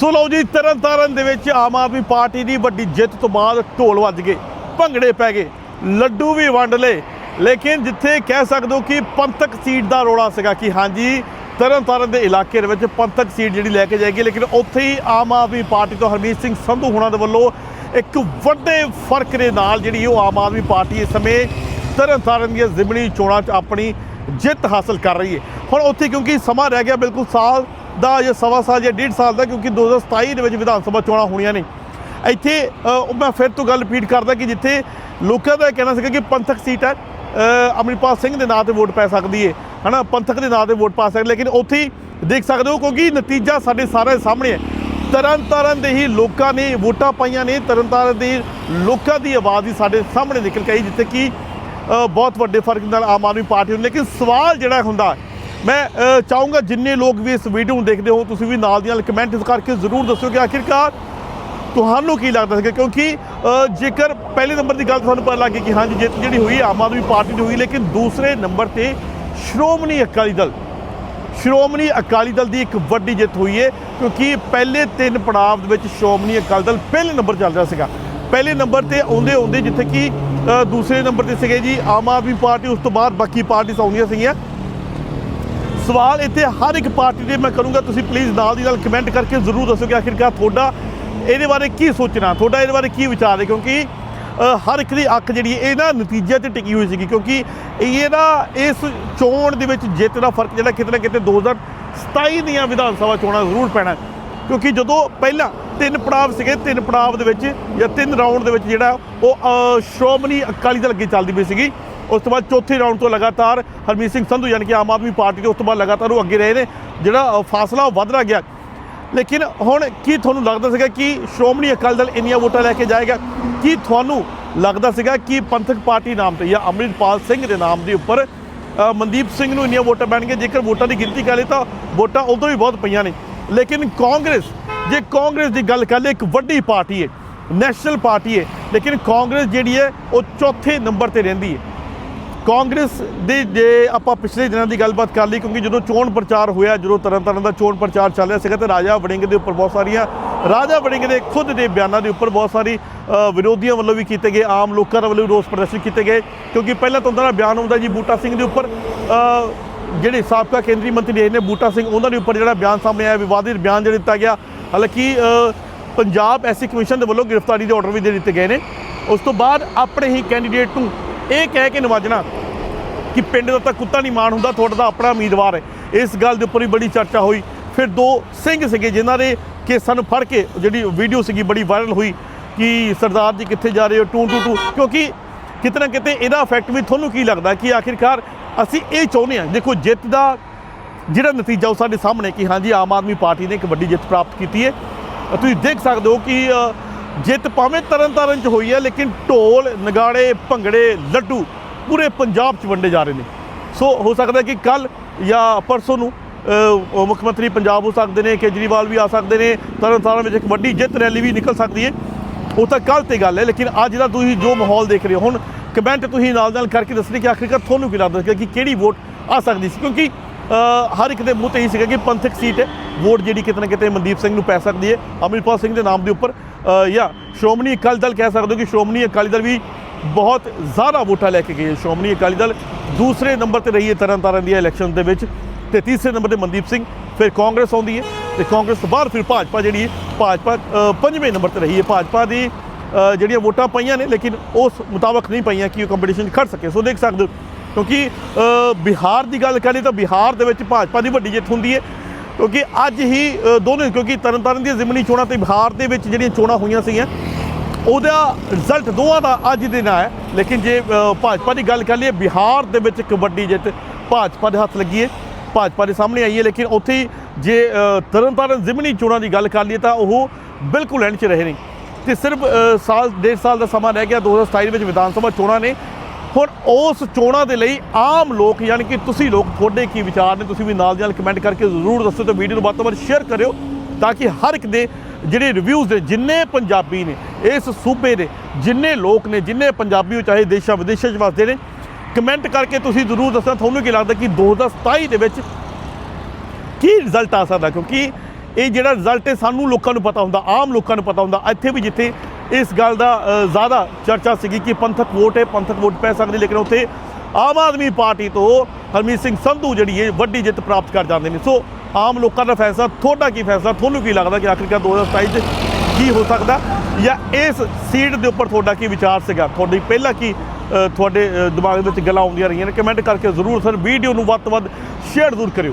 ਸੋ ਲਓ ਜੀ ਤਰਨ ਤਾਰਨ ਦੇ ਵਿੱਚ ਆਮ ਆਦਮੀ ਪਾਰਟੀ ਦੀ ਵੱਡੀ ਜਿੱਤ ਤੋਂ ਬਾਅਦ ਢੋਲ ਵੱਜ ਗਏ, ਭੰਗੜੇ ਪੈ ਗਏ, ਲੱਡੂ ਵੀ ਵੰਡ ਲਏ। ਲੇਕਿਨ ਜਿੱਥੇ ਕਹਿ ਸਕਦੇ ਹੋ ਕਿ ਪੰਥਕ ਸੀਟ ਦਾ ਰੋਲਾ ਸੀਗਾ ਕਿ ਹਾਂਜੀ ਤਰਨ ਤਾਰਨ ਦੇ ਇਲਾਕੇ ਦੇ ਵਿੱਚ ਪੰਥਕ ਸੀਟ ਜਿਹੜੀ ਲੈ ਕੇ ਜਾਏਗੀ, ਲੇਕਿਨ ਉੱਥੇ ਹੀ ਆਮ ਆਦਮੀ ਪਾਰਟੀ ਤੋਂ ਹਰਮੀਤ ਸਿੰਘ ਸੰਧੂ ਹੁਣਾਂ ਦੇ ਵੱਲੋਂ ਇੱਕ ਵੱਡੇ ਫ਼ਰਕ ਦੇ ਨਾਲ ਜਿਹੜੀ ਉਹ ਆਮ ਆਦਮੀ ਪਾਰਟੀ ਇਸ ਸਮੇਂ ਤਰਨਤਾਰਨ ਦੀਆਂ ਜ਼ਿਮਣੀ ਚੋਣਾਂ 'ਚ ਆਪਣੀ ਜਿੱਤ ਹਾਸਲ ਕਰ ਰਹੀ ਹੈ। ਹੁਣ ਉੱਥੇ ਕਿਉਂਕਿ ਸਮਾਂ ਰਹਿ ਗਿਆ ਬਿਲਕੁਲ ਸਾਲ ਦਾ ਜਾਂ ਸਵਾ ਸਾਲ ਜਾਂ ਡੇਢ ਸਾਲ ਦਾ ਕਿਉਂਕਿ 2027 ਦੇ ਵਿੱਚ ਵਿਧਾਨ ਸਭਾ ਚੋਣਾਂ ਹੋਣੀਆਂ ਨੇ। ਇੱਥੇ ਮੈਂ ਫਿਰ ਤੋਂ ਗੱਲ ਰਿਪੀਟ ਕਰਦਾ ਕਿ ਜਿੱਥੇ ਲੋਕਾਂ ਦਾ ਇਹ ਕਹਿਣਾ ਸੀਗਾ ਕਿ ਪੰਥਕ ਸੀਟ ਹੈ ਅ, ਅਮਰਿਤਪਾਲ ਸਿੰਘ ਦੇ ਨਾਂ ਤੇ ਵੋਟ ਪੈ ਸਕਦੀ ਹੈ ਹਨਾ? ਪੰਥਕ ਦੇ ਨਾਂ ਤੇ ਵੋਟ ਪਾ ਸਕਦੇ ਲੇਕਿਨ ਉੱਥੇ ਹੀ ਦੇਖ ਸਕਦੇ ਹੋ ਕਿਉਂਕਿ ਨਤੀਜਾ ਸਾਡੇ ਸਾਰਿਆਂ ਦੇ ਸਾਹਮਣੇ ਹੈ। ਤਰਨ ਤਾਰਨ ਦੇ ਹੀ ਲੋਕਾਂ ਨੇ ਵੋਟਾਂ ਪਾਈਆਂ ਨੇ ਤਰਨ ਤਾਰਨ ਦੇ ਲੋਕਾਂ ਦੀ ਆਵਾਜ਼ ਹੀ ਸਾਡੇ ਸਾਹਮਣੇ ਨਿਕਲ ਕੇ ਆਈ ਜਿੱਥੇ ਕਿ ਬਹੁਤ ਵੱਡੇ ਫ਼ਰਕ ਨਾਲ ਆਮ ਆਦਮੀ ਪਾਰਟੀ ਨੂੰ। ਲੇਕਿਨ ਸਵਾਲ ਜਿਹੜਾ ਹੁੰਦਾ ਮੈਂ ਚਾਹੂੰਗਾ ਜਿੰਨੇ ਲੋਕ ਵੀ ਇਸ ਵੀਡੀਓ ਨੂੰ ਦੇਖਦੇ ਹੋ ਤੁਸੀਂ ਵੀ ਨਾਲ ਦੀ ਨਾਲ ਕਮੈਂਟ ਕਰਕੇ ਜ਼ਰੂਰ ਦੱਸੋ ਕਿ ਆਖਿਰਕਾਰ ਤੁਹਾਨੂੰ ਕੀ ਲੱਗਦਾ ਸੀਗਾ? ਕਿਉਂਕਿ ਜੇਕਰ ਪਹਿਲੇ ਨੰਬਰ ਦੀ ਗੱਲ ਤੁਹਾਨੂੰ ਪਤਾ ਲੱਗ ਗਈ ਕਿ ਹਾਂਜੀ, ਜਿੱਤ ਜਿਹੜੀ ਹੋਈ ਆਮ ਆਦਮੀ ਪਾਰਟੀ ਦੀ ਹੋਈ, ਲੇਕਿਨ ਦੂਸਰੇ ਨੰਬਰ ਤੇ ਸ਼੍ਰੋਮਣੀ ਅਕਾਲੀ ਦਲ, ਸ਼੍ਰੋਮਣੀ ਅਕਾਲੀ ਦਲ ਦੀ ਇੱਕ ਵੱਡੀ ਜਿੱਤ ਹੋਈ ਹੈ, ਕਿਉਂਕਿ ਪਹਿਲੇ ਤਿੰਨ ਪੜਾਅ ਦੇ ਵਿੱਚ ਸ਼੍ਰੋਮਣੀ ਅਕਾਲੀ ਦਲ ਪਹਿਲੇ ਨੰਬਰ ਚੱਲ ਰਿਹਾ ਸੀਗਾ। ਪਹਿਲੇ ਨੰਬਰ ਤੇ ਆਉਂਦੇ ਆਉਂਦੇ ਜਿੱਥੇ ਕਿ ਦੂਸਰੇ ਨੰਬਰ ਤੇ ਸੀਗੇ ਜੀ, ਆਮ ਆਦਮੀ ਪਾਰਟੀ, ਉਸ ਤੋਂ ਬਾਅਦ ਬਾਕੀ ਪਾਰਟੀਆਂ ਆਉਂਦੀਆਂ ਸੀਗੀਆਂ। ਸਵਾਲ ਇੱਥੇ ਹਰ ਇੱਕ ਪਾਰਟੀ ਦੇ ਮੈਂ ਕਰੂੰਗਾ, ਤੁਸੀਂ ਪਲੀਜ਼ ਨਾਲ ਦੀ ਨਾਲ ਕਮੈਂਟ ਕਰਕੇ ਜ਼ਰੂਰ ਦੱਸੋ ਕਿ ਆਖਿਰਕਾਰ ਤੁਹਾਡਾ ਇਹਦੇ ਬਾਰੇ ਕੀ ਸੋਚਣਾ, ਤੁਹਾਡਾ ਇਹਦੇ ਬਾਰੇ ਕੀ ਵਿਚਾਰ ਹੈ? ਕਿਉਂਕਿ ਹਰ ਇੱਕ ਦੀ ਅੱਖ ਜਿਹੜੀ ਹੈ, ਇਹ ਨਾ ਨਤੀਜੇ ਤੇ ਟਿਕੀ ਹੋਈ ਸੀਗੀ। ਕਿਉਂਕਿ ਇਹ ਨਾ ਇਸ ਚੋਣ ਦੇ ਵਿੱਚ ਜਿੱਤ ਦਾ ਫ਼ਰਕ ਜਿਹੜਾ ਕਿਤੇ ਨਾ ਕਿਤੇ 2027 ਦੀਆਂ ਵਿਧਾਨ ਸਭਾ ਚੋਣਾਂ ਜ਼ਰੂਰ ਪੈਣਾ ਕਿਉਂਕਿ ਜਦੋਂ ਪਹਿਲਾਂ ਤਿੰਨ ਪੜਾਅ ਸੀਗੇ, ਤਿੰਨ ਪੜਾਅ ਦੇ ਵਿੱਚ ਜਾਂ ਤਿੰਨ ਰਾਊਂਡ ਦੇ ਵਿੱਚ ਜਿਹੜਾ ਉਹ ਸ਼੍ਰੋਮਣੀ ਅਕਾਲੀ ਦਲ ਅੱਗੇ ਚੱਲਦੀ ਪਈ ਸੀਗੀ। ਉਸ ਤੋਂ ਬਾਅਦ ਚੌਥੇ ਰਾਊਂਡ ਤੋਂ ਲਗਾਤਾਰ ਹਰਮੀਤ ਸਿੰਘ ਸੰਧੂ ਯਾਨੀ ਕਿ ਆਮ ਆਦਮੀ ਪਾਰਟੀ ਦੇ ਉਸ ਤੋਂ ਬਾਅਦ ਲਗਾਤਾਰ ਉਹ ਅੱਗੇ ਰਹੇ ਨੇ, ਜਿਹੜਾ ਫਾਸਲਾ ਉਹ ਵੱਧ ਰਿਹਾ ਗਿਆ। ਲੇਕਿਨ ਹੁਣ ਕੀ ਤੁਹਾਨੂੰ ਲੱਗਦਾ ਸੀਗਾ ਕਿ ਸ਼੍ਰੋਮਣੀ ਅਕਾਲੀ ਦਲ ਇੰਨੀਆਂ ਵੋਟਾਂ ਲੈ ਕੇ ਜਾਏਗਾ? ਕੀ ਤੁਹਾਨੂੰ ਲੱਗਦਾ ਸੀਗਾ ਕਿ ਪੰਥਕ ਪਾਰਟੀ ਨਾਮ ਤੇ ਜਾਂ ਅੰਮ੍ਰਿਤਪਾਲ ਸਿੰਘ ਦੇ ਨਾਮ ਦੇ ਉੱਪਰ ਮਨਦੀਪ ਸਿੰਘ ਨੂੰ ਇੰਨੀਆਂ ਵੋਟਾਂ ਪੈਣਗੀਆਂ? ਜੇਕਰ ਵੋਟਾਂ ਦੀ ਗਿਣਤੀ ਕਰ ਲਈ ਤਾਂ ਵੋਟਾਂ ਉਦੋਂ ਵੀ ਬਹੁਤ ਪਈਆਂ ਨੇ। ਲੇਕਿਨ ਕਾਂਗਰਸ, ਜੇ ਕਾਂਗਰਸ ਦੀ ਗੱਲ ਕਰ ਲਈ ਇੱਕ ਵੱਡੀ ਪਾਰਟੀ ਹੈ ਨੈਸ਼ਨਲ ਪਾਰਟੀ ਹੈ ਲੇਕਿਨ ਕਾਂਗਰਸ ਜਿਹੜੀ ਹੈ ਉਹ ਚੌਥੇ ਨੰਬਰ ਤੇ ਰਹਿੰਦੀ ਹੈ ਕਾਂਗਰਸ ਦੇ ਜੇ ਆਪਾਂ ਪਿਛਲੇ ਦਿਨਾਂ ਦੀ ਗੱਲਬਾਤ ਕਰ ਲਈ, ਕਿਉਂਕਿ ਜਦੋਂ ਚੋਣ ਪ੍ਰਚਾਰ ਹੋਇਆ, ਜਦੋਂ ਤਰ੍ਹਾਂ ਤਰ੍ਹਾਂ ਦਾ ਚੋਣ ਪ੍ਰਚਾਰ ਚੱਲ ਰਿਹਾ ਸੀਗਾ, ਤੇ ਰਾਜਾ ਵੜਿੰਗ ਦੇ ਉੱਪਰ ਬਹੁਤ ਸਾਰੀਆਂ, ਰਾਜਾ ਵੜਿੰਗ ਦੇ ਖੁਦ ਦੇ ਬਿਆਨਾਂ ਦੇ ਉੱਪਰ ਬਹੁਤ ਸਾਰੀ ਵਿਰੋਧੀਆਂ ਵੱਲੋਂ ਵੀ ਕੀਤੇ ਗਏ, ਆਮ ਲੋਕਾਂ ਦੇ ਵੱਲੋਂ ਵੀ ਰੋਸ ਪ੍ਰਦਰਸ਼ਨ ਕੀਤੇ ਗਏ, ਕਿਉਂਕਿ ਪਹਿਲਾਂ ਤੋਂ ਉਹਨਾਂ ਦਾ ਬਿਆਨ ਆਉਂਦਾ ਜੀ ਬੂਟਾ ਸਿੰਘ ਦੇ ਉੱਪਰ ਜਿਹੜੇ ਸਾਬਕਾ ਕੇਂਦਰੀ ਮੰਤਰੀ ਰਹੇ ਨੇ ਬੂਟਾ ਸਿੰਘ, ਉਹਨਾਂ ਦੇ ਉੱਪਰ ਜਿਹੜਾ ਬਿਆਨ ਸਾਹਮਣੇ ਆਇਆ, ਵਿਵਾਦਿਤ ਬਿਆਨ ਜਿਹੜਾ ਦਿੱਤਾ ਗਿਆ, ਹਾਲਾਂਕਿ ਪੰਜਾਬ ਐਸੀ ਕਮਿਸ਼ਨ ਦੇ ਵੱਲੋਂ ਗ੍ਰਿਫਤਾਰੀ ਦੇ ਆਰਡਰ ਵੀ ਦੇ ਦਿੱਤੇ ਗਏ ਨੇ। ਉਸ ਤੋਂ ਬਾਅਦ ਆਪਣੇ ਹੀ ਕੈਂਡੀਡੇਟ ਨੂੰ ਇਹ ਕਹਿ ਕੇ ਨਵਾਜਣਾ ਕਿ ਪਿੰਡ ਦਾ ਤਾਂ ਕੁੱਤਾ ਨਹੀਂ ਮਾਣ ਹੁੰਦਾ, ਤੁਹਾਡਾ ਤਾਂ ਆਪਣਾ ਉਮੀਦਵਾਰ ਹੈ। ਇਸ ਗੱਲ ਦੇ ਉੱਪਰ ਵੀ ਬੜੀ ਚਰਚਾ ਹੋਈ। ਫਿਰ ਦੋ ਸਿੰਘ ਸੀਗੇ ਜਿਨ੍ਹਾਂ ਦੇ ਕੇਸਾਂ ਨੂੰ ਫੜ ਕੇ ਜਿਹੜੀ ਵੀਡੀਓ ਸੀਗੀ ਬੜੀ ਵਾਇਰਲ ਹੋਈ ਕਿ ਸਰਦਾਰ ਜੀ ਕਿੱਥੇ ਜਾ ਰਹੇ ਹੋ, ਟੂ ਟੂ ਟੂ। ਕਿਉਂਕਿ ਕਿਤੇ ਨਾ ਕਿਤੇ ਇਹਦਾ ਇਫੈਕਟ ਵੀ ਤੁਹਾਨੂੰ ਕੀ ਲੱਗਦਾ ਕਿ ਆਖਿਰਕਾਰ ਅਸੀਂ ਇਹ ਚਾਹੁੰਦੇ ਹਾਂ, ਦੇਖੋ ਜਿੱਤ ਦਾ ਜਿਹੜਾ ਨਤੀਜਾ ਉਹ ਸਾਡੇ ਸਾਹਮਣੇ ਕਿ ਹਾਂਜੀ, ਆਮ ਆਦਮੀ ਪਾਰਟੀ ਨੇ ਇੱਕ ਵੱਡੀ ਜਿੱਤ ਪ੍ਰਾਪਤ ਕੀਤੀ ਹੈ। ਤੁਸੀਂ ਦੇਖ ਸਕਦੇ ਹੋ ਕਿ ਜਿੱਤ ਭਾਵੇਂ ਤਰਨ ਤਾਰਨ ਚ ਹੋਈ ਹੈ, ਲੇਕਿਨ ਢੋਲ, ਨਗਾੜੇ, ਭੰਗੜੇ, ਲੱਡੂ ਪੂਰੇ ਪੰਜਾਬ ਚ ਵੰਡੇ ਜਾ ਰਹੇ ਨੇ। ਸੋ ਹੋ ਸਕਦਾ ਕਿ ਕੱਲ ਜਾਂ ਪਰਸੋਂ ਨੂੰ ਮੁੱਖ ਮੰਤਰੀ ਪੰਜਾਬ ਹੋ ਸਕਦੇ ਨੇ, ਕੇਜਰੀਵਾਲ ਵੀ ਆ ਸਕਦੇ ਨੇ ਤਰਨ ਤਾਰਨ ਵਿੱਚ ਇੱਕ ਵੱਡੀ ਜਿੱਤ ਰੈਲੀ ਵੀ ਨਿਕਲ ਸਕਦੀ ਹੈ। ਉਹ ਤਾਂ ਕੱਲ ਤੇ ਗੱਲ ਹੈ, ਲੇਕਿਨ ਅੱਜ ਦਾ ਤੁਸੀਂ ਜੋ ਮਾਹੌਲ ਦੇਖ ਰਹੇ ਹੋ, ਹੁਣ ਕਮੈਂਟ ਤੁਸੀਂ ਨਾਲ ਨਾਲ ਕਰਕੇ ਦੱਸਣੀ ਕਿ ਆਖਿਰਕਾਰ ਤੁਹਾਨੂੰ ਕੀ ਲੱਗਦਾ ਕਿ ਕਿਹੜੀ ਵੋਟ ਆ ਸਕਦੀ ਸੀ? ਕਿਉਂਕਿ ਹਰ ਇੱਕ ਦੇ ਮੂੰਹ ਤੇ ਹੀ ਸੀਗਾ ਕਿ ਪੰਥਕ ਸੀਟ ਹੈ। ਵੋਟ ਜਿਹੜੀ ਕਿਤੇ ਨਾ ਕਿਤੇ ਮਨਦੀਪ ਸਿੰਘ ਨੂੰ ਪੈ ਸਕਦੀ ਹੈ। ਅਮਰਿਤਪਾਲ ਸਿੰਘ ਦੇ ਨਾਮ ਦੇ ਉੱਪਰ ਜਾਂ ਸ਼੍ਰੋਮਣੀ ਅਕਾਲੀ ਦਲ ਕਹਿ ਸਕਦੇ ਹੋ ਕਿ ਸ਼੍ਰੋਮਣੀ ਅਕਾਲੀ ਦਲ ਵੀ ਬਹੁਤ ਜ਼ਿਆਦਾ ਵੋਟਾਂ ਲੈ ਕੇ ਗਏ ਸ਼੍ਰੋਮਣੀ ਅਕਾਲੀ ਦਲ ਦੂਸਰੇ ਨੰਬਰ ਤੇ ਰਹੀ ਹੈ ਤਰਨ ਤਾਰਨ ਦੀ ਇਲੈਕਸ਼ਨ ਦੇ ਵਿੱਚ ਤੇ ਤੀਸਰੇ ਨੰਬਰ ਤੇ ਮਨਦੀਪ ਸਿੰਘ, ਫਿਰ ਕਾਂਗਰਸ ਆਉਂਦੀ ਹੈ ਤੇ ਕਾਂਗਰਸ ਤੋਂ ਬਾਅਦ ਫਿਰ ਭਾਜਪਾ ਜਿਹੜੀ ਹੈ, ਭਾਜਪਾ ਪੰਜਵੇਂ ਨੰਬਰ ਤੇ ਰਹੀ ਹੈ। ਭਾਜਪਾ ਦੀ ਜਿਹੜੀਆਂ ਵੋਟਾਂ ਪਈਆਂ ਨੇ, ਲੇਕਿਨ ਉਸ ਮੁਤਾਬਕ ਨਹੀਂ ਪਈਆਂ ਕਿ ਉਹ ਕੰਪੀਟੀਸ਼ਨ ਖੜ ਸਕੇ। ਸੋ ਦੇਖ ਸਕਦੇ ਹੋ ਕਿਉਂਕਿ ਬਿਹਾਰ ਦੀ ਗੱਲ ਕਰੀਏ ਤਾਂ ਬਿਹਾਰ ਦੇ ਵਿੱਚ ਭਾਜਪਾ ਦੀ ਵੱਡੀ ਜਿੱਤ ਹੁੰਦੀ ਹੈ। ਕਿਉਂਕਿ ਅੱਜ ਹੀ ਅ, ਦੋਨੋਂ ਕਿਉਂਕਿ ਤਰਨਤਾਰਨ ਦੀਆਂ ਜ਼ਿਮਨੀ ਚੋਣਾਂ ਤੇ ਬਿਹਾਰ ਦੇ ਵਿੱਚ ਜਿਹੜੀਆਂ ਚੋਣਾਂ ਹੋਈਆਂ ਸੀਗੀਆਂ ਉਹਦਾ ਰਿਜ਼ਲਟ ਦੋਵਾਂ ਦਾ ਅੱਜ ਦੇ ਨਾਲ ਹੈ ਲੇਕਿਨ ਜੇ ਭਾਜਪਾ ਦੀ ਗੱਲ ਕਰ ਲਈਏ ਬਿਹਾਰ ਦੇ ਵਿੱਚ ਇੱਕ ਵੱਡੀ ਜਿੱਤ ਭਾਜਪਾ ਦੇ ਹੱਥ ਲੱਗੀ ਹੈ। ਭਾਜਪਾ ਦੇ ਸਾਹਮਣੇ ਆਈ ਹੈ ਲੇਕਿਨ ਉੱਥੇ ਹੀ ਜੇ ਤਰਨਤਾਰਨ ਜ਼ਿਮਨੀ ਚੋਣਾਂ ਦੀ ਗੱਲ ਕਰ ਲਈਏ ਤਾਂ ਉਹ ਬਿਲਕੁਲ ਐਂਡ 'ਚ ਰਹੇ ਨੇ ਤੇ ਸਿਰਫ ਸਾਲ ਡੇਢ ਸਾਲ ਦਾ ਸਮਾਂ ਰਹਿ ਗਿਆ 2027 ਵਿੱਚ ਵਿਧਾਨ ਸਭਾ ਚੋਣਾਂ ਨੇ। ਹੁਣ ਉਸ ਚੋਣਾਂ ਦੇ ਲਈ ਆਮ ਲੋਕ, ਯਾਨੀ ਕਿ ਤੁਸੀਂ ਲੋਕ, ਤੁਹਾਡੇ ਕੀ ਵਿਚਾਰ ਨੇ? ਤੁਸੀਂ ਵੀ ਨਾਲ ਦੀ ਨਾਲ ਕਮੈਂਟ ਕਰਕੇ ਜ਼ਰੂਰ ਦੱਸੋ ਤੇ ਵੀਡੀਓ ਨੂੰ ਵੱਧ ਤੋਂ ਵੱਧ ਸ਼ੇਅਰ ਕਰਿਓ ਤਾਂ ਕਿ ਹਰ ਇੱਕ ਦੇ ਜਿਹੜੇ ਰਿਵਿਊਜ਼ ਨੇ, ਜਿੰਨੇ ਪੰਜਾਬੀ ਨੇ, ਇਸ ਸੂਬੇ ਦੇ ਜਿੰਨੇ ਲੋਕ ਨੇ, ਜਿੰਨੇ ਪੰਜਾਬੀ ਉਹ ਚਾਹੇ ਦੇਸ਼ਾਂ ਵਿਦੇਸ਼ਾਂ 'ਚ ਵਸਦੇ ਨੇ ਕਮੈਂਟ ਕਰਕੇ ਤੁਸੀਂ ਜ਼ਰੂਰ ਦੱਸਣਾ, ਤੁਹਾਨੂੰ ਕੀ ਲੱਗਦਾ ਕਿ 2027 ਦੇ ਵਿੱਚ ਕੀ ਰਿਜ਼ਲਟ ਆ ਸਕਦਾ? ਕਿਉਂਕਿ ਇਹ ਜਿਹੜਾ ਰਿਜ਼ਲਟ ਹੈ, ਸਾਨੂੰ ਲੋਕਾਂ ਨੂੰ ਪਤਾ ਹੁੰਦਾ, ਆਮ ਲੋਕਾਂ ਨੂੰ ਪਤਾ ਹੁੰਦਾ। ਇੱਥੇ ਵੀ ਜਿੱਥੇ ਇਸ ਗੱਲ ਦਾ ਜ਼ਿਆਦਾ ਚਰਚਾ ਸੀਗੀ ਕਿ ਪੰਥਕ ਵੋਟ ਹੈ, ਪੰਥਕ ਵੋਟ ਪੈ ਸਕਦੀ ਲੇਕਿਨ ਉੱਥੇ ਆਮ ਆਦਮੀ ਪਾਰਟੀ ਤੋਂ ਹਰਮੀਤ ਸਿੰਘ ਸੰਧੂ ਜਿਹੜੀ ਹੈ, ਵੱਡੀ ਜਿੱਤ ਪ੍ਰਾਪਤ ਕਰ ਜਾਂਦੇ ਨੇ। ਸੋ ਆਮ ਲੋਕਾਂ ਦਾ ਫੈਸਲਾ, ਤੁਹਾਡਾ ਕੀ ਫੈਸਲਾ? ਤੁਹਾਨੂੰ ਕੀ ਲੱਗਦਾ ਕਿ ਆਖਿਰਕਾਰ 2027 ਚ ਕੀ ਹੋ ਸਕਦਾ? ਜਾਂ ਇਸ ਸੀਟ ਦੇ ਉੱਪਰ ਤੁਹਾਡਾ ਕੀ ਵਿਚਾਰ ਸੀਗਾ? ਤੁਹਾਡੀ ਪਹਿਲਾਂ ਕੀ ਤੁਹਾਡੇ ਦਿਮਾਗ ਦੇ ਵਿੱਚ ਗੱਲਾਂ ਆਉਂਦੀਆਂ ਰਹੀਆਂ ਨੇ? ਕਮੈਂਟ ਕਰਕੇ ਜ਼ਰੂਰ ਸਰ, ਵੀਡੀਓ ਨੂੰ ਵੱਧ ਤੋਂ ਵੱਧ ਸ਼ੇਅਰ ਜ਼ਰੂਰ ਕਰਿਓ।